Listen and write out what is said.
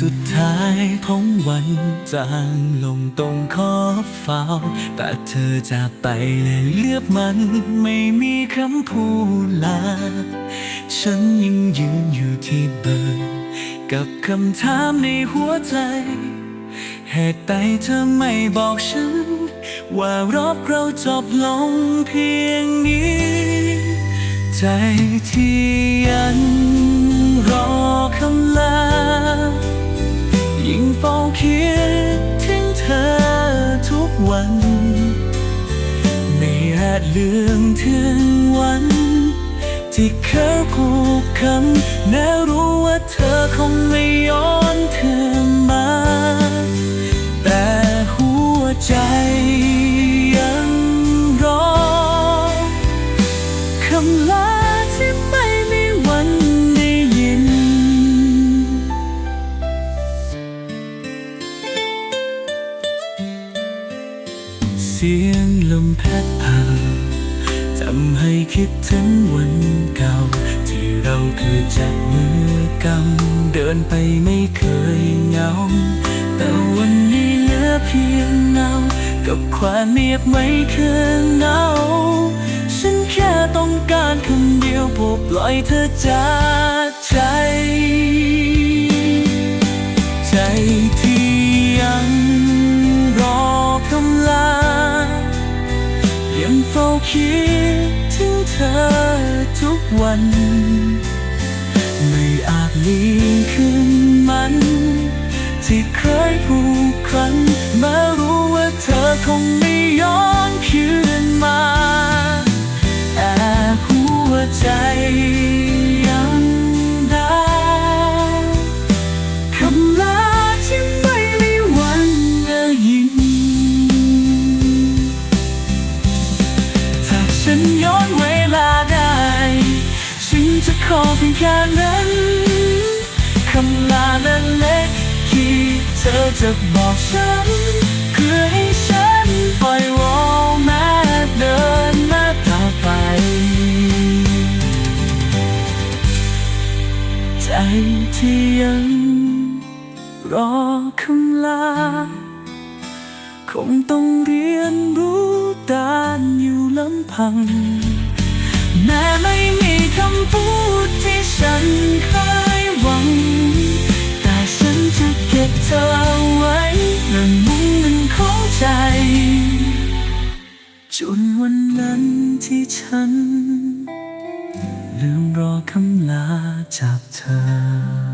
สุดท้ายของวันจางลงตรงขอบฟ้า แต่เธอจากไปและเลือบมัน ไม่มีคำพูดลา ฉันยังยืนอยู่ที่เบิร์ กับคำถามในหัวใจ เหตุใดเธอไม่บอกฉัน ว่ารอบเราจบลงเพียงนี้ ใจที่ยัง วัน ไม่อาจลืมถึงวัน ที่เคยผูกคำน่ารู้ว่าเธอคงไม่ย้อนเธอมา แต่หัวใจ สียงลมพัดผ่านทำให้คิดถึงวันเก่า ที่เราเคยจับมือกำเดินไปไม่เคยเหงา แต่วันนี้เหลือเพียงเงากับความเงียบไม่เคยเหงาฉันแค่ต้องการคำเดียวโปรดปล่อยเธอจาก คิดถึงเธอทุกวัน ไม่อาจลืมคืนมัน ที่เคยผูกพันแม้รู้ว่าเธอคงไม่ยอม ฉันย้อนเวลาได้ ฉันจะขอเพียงแค่นั้นคำลาเล็กที่เธอจะบอกฉัน เพื่อให้ฉันปล่อยวางแม้เดินหน้าต่อไป ใจที่ยังรอคำลา คงต้องเรียนรู้ัง แม้ไม่มีคำพูดที่ฉันเคยหวัง แต่ฉันจะเก็บเธอไว้ในมุมนั้นของใจ จนวันนั้นที่ฉัน ลืมรอคำลาจากเธอ